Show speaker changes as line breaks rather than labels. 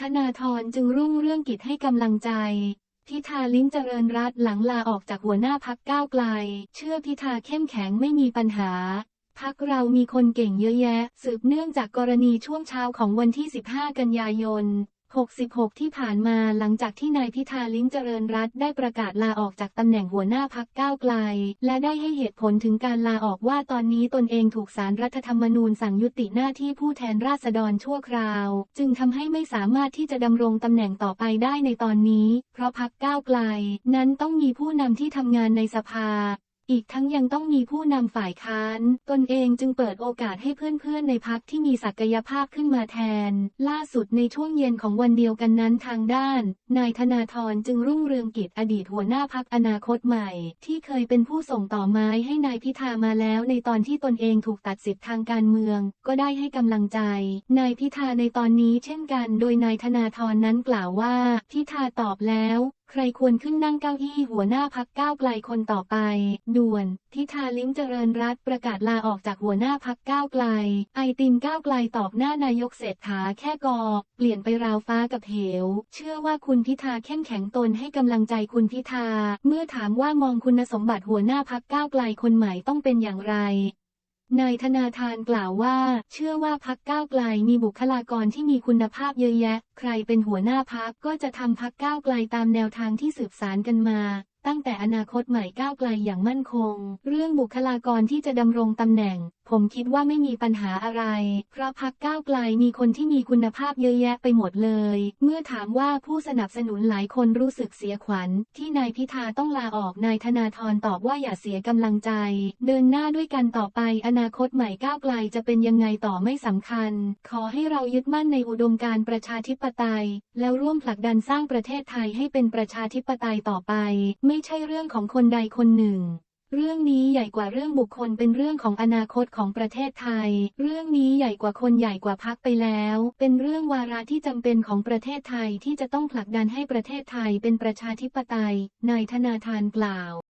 ธนาธรจึงรุ่งเรื่องกิจให้กำลังใจ พิธาลิ้มเจริญรัตหลังลาออกจากหัวหน้าพักก้าวไกล เชื่อพิธาเข้มแข็งไม่มีปัญหา พักเรามีคนเก่งเยอะแยะ สืบเนื่องจากกรณีช่วงเช้าของวันที่ 15 กันยายน 66 ที่ผ่านมาหลังจากที่นายพิธาลิ้มเจริญรัตได้ประกาศลาออกจากตำแหน่งหัวหน้าพักก้าวไกล และได้ให้เหตุผลถึงการลาออกว่าตอนนี้ตนเองถูกสารรัฐธรรมนูญสั่งยุติหน้าที่ผู้แทนราษฎรชั่วคราว จึงทำให้ไม่สามารถที่จะดำรงตำแหน่งต่อไปได้ในตอนนี้ เพราะพักก้าวไกล นั้นต้องมีผู้นำที่ทำงานในสภา อีกทั้งยังต้องมีผู้นำฝ่ายค้าน ตนเองจึงเปิดโอกาสให้เพื่อนๆในพักที่มีศักยภาพขึ้นมาแทน ล่าสุดในช่วงเย็นของวันเดียวกันนั้นทางด้าน นายธนาธรจึงรุ่งเรืองกิจอดีตหัวหน้าพักอนาคตใหม่ ที่เคยเป็นผู้ส่งต่อไม้ให้นายพิธามาแล้วในตอนที่ตนเองถูกตัดสิทธิ์ทางการเมือง ก็ได้ให้กำลังใจ นายพิธาในตอนนี้เช่นกัน โดยนายธนาธรนั้นกล่าวว่า พิธาตอบแล้ว ใครควรขึ้นนั่งเก้าอี้หัวหน้าพักก้าวไกลคนต่อไป ด่วนพิธาลิ้มเจริญรัตประกาศลาออกจากหัวหน้าพักก้าวไกล ไอติมก้าวไกลตอบหน้านายกเศรษฐาแค่กอเปลี่ยนไปราวฟ้ากับเหว เชื่อว่าคุณพิธาเข้มแข็งตนให้กำลังใจคุณพิธา เมื่อถามว่ามองคุณสมบัติหัวหน้าพักก้าวไกลคนใหม่ต้องเป็นอย่างไร นายธนาธานกล่าวว่า เชื่อว่าพักก้าวไกลมีบุคลากรที่มีคุณภาพเยอะแยะ ใครเป็นหัวหน้าพักก็จะทำพักก้าวไกลตามแนวทางที่สืบสารกันมา ตั้งแต่อนาคตใหม่ก้าวไกลอย่างมั่นคง เรื่องบุคลากรที่จะดำรงตำแหน่ง ผมคิดว่าไม่มีปัญหาอะไร เพราะพักก้าวไกลมีคนที่มีคุณภาพเยอะแยะไปหมดเลย เมื่อถามว่าผู้สนับสนุนหลายคนรู้สึกเสียขวัญ ที่นายพิธาต้องลาออกนายธนาธรตอบว่าอย่าเสียกำลังใจ เดินหน้าด้วยกันต่อไป อนาคตใหม่ก้าวไกลจะเป็นยังไงต่อไม่สำคัญ ขอให้เรายึดมั่นในอุดมการประชาธิปไตย แล้วร่วมผลักดันสร้างประเทศไทยให้เป็นประชาธิปไตยต่อไปไม่ใช่เรื่องของคนใดคนหนึ่ง เรื่องนี้ใหญ่กว่าเรื่องบุคคลเป็นเรื่องของอนาคตของประเทศไทย เรื่องนี้ใหญ่กว่าคนใหญ่กว่าพักไปแล้ว เป็นเรื่องวาระที่จำเป็นของประเทศไทยที่จะต้องผลักดันให้ประเทศไทยเป็นประชาธิปไตย นายธนาธานกล่าว